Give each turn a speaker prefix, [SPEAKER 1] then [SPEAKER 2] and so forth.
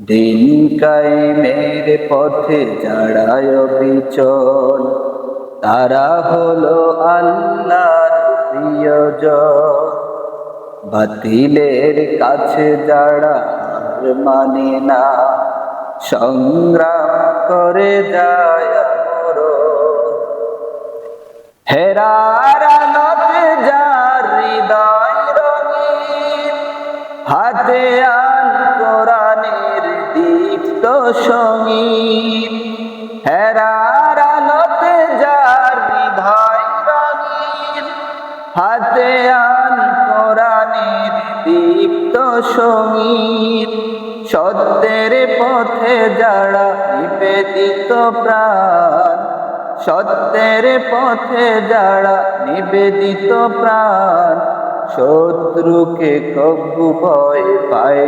[SPEAKER 1] দিন কায়েমের পথে যাড়ায় বিচল তারা হলো আল্লাহর প্রিয়জন বাতিলের কাছে যারা মানে না, সংগ্রাম করে যায়। হেরার যার হৃদয় রঙিন, হাতে আল কোরআনের সংগীত হেরার আলোতে যার হৃদয় রঙিন, হাতে আল কোরআনের দীপ্ত সংগীত সত্যের পথে যারা নিবেদিত প্রাণ, সত্যের পথে যারা নিবেদিত প্রাণ, শত্রুকে কবু ভয় পায়